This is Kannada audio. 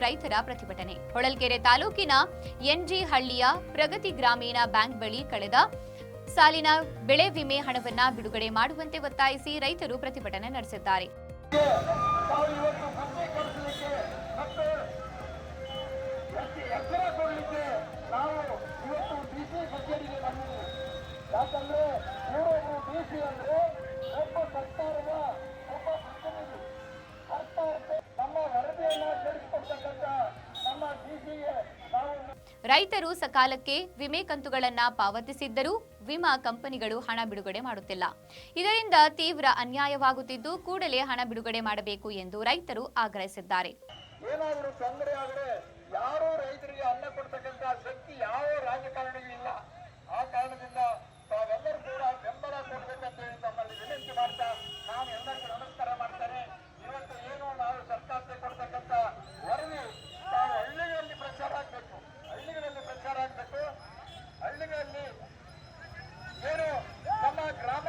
ರೈತರ ಪ್ರತಿಭಟನೆ. ಹೊಳಲ್ಕೆರೆ ತಾಲೂಕಿನ ಎನ್ಜಿ ಹಳ್ಳಿಯ ಪ್ರಗತಿ ಗ್ರಾಮೀಣ ಬ್ಯಾಂಕ್ ಬಳಿ ಕಳೆದ ಸಾಲಿನ ಬೆಳೆ ವಿಮೆ ಹಣವನ್ನ ಬಿಡುಗಡೆ ಮಾಡುವಂತೆ ಒತ್ತಾಯಿಸಿ ರೈತರು ಪ್ರತಿಭಟನೆ ನಡೆಸಿದ್ದಾರೆ. ನಾವು ರೈತರು ಸಕಾಲಕ್ಕೆ ವಿಮೆ ಕಂತುಗಳನ್ನು ಪಾವತಿಸಿದ್ದರೂ ವಿಮಾ ಕಂಪನಿಗಳು ಹಣ ಬಿಡುಗಡೆ ಮಾಡುತ್ತಿಲ್ಲ. ಇದರಿಂದ ತೀವ್ರ ಅನ್ಯಾಯವಾಗುತ್ತಿದ್ದು ಕೂಡಲೇ ಹಣ ಬಿಡುಗಡೆ ಮಾಡಬೇಕು ಎಂದು ರೈತರು ಆಗ್ರಹಿಸಿದ್ದಾರೆ. నేను మన గ్రామ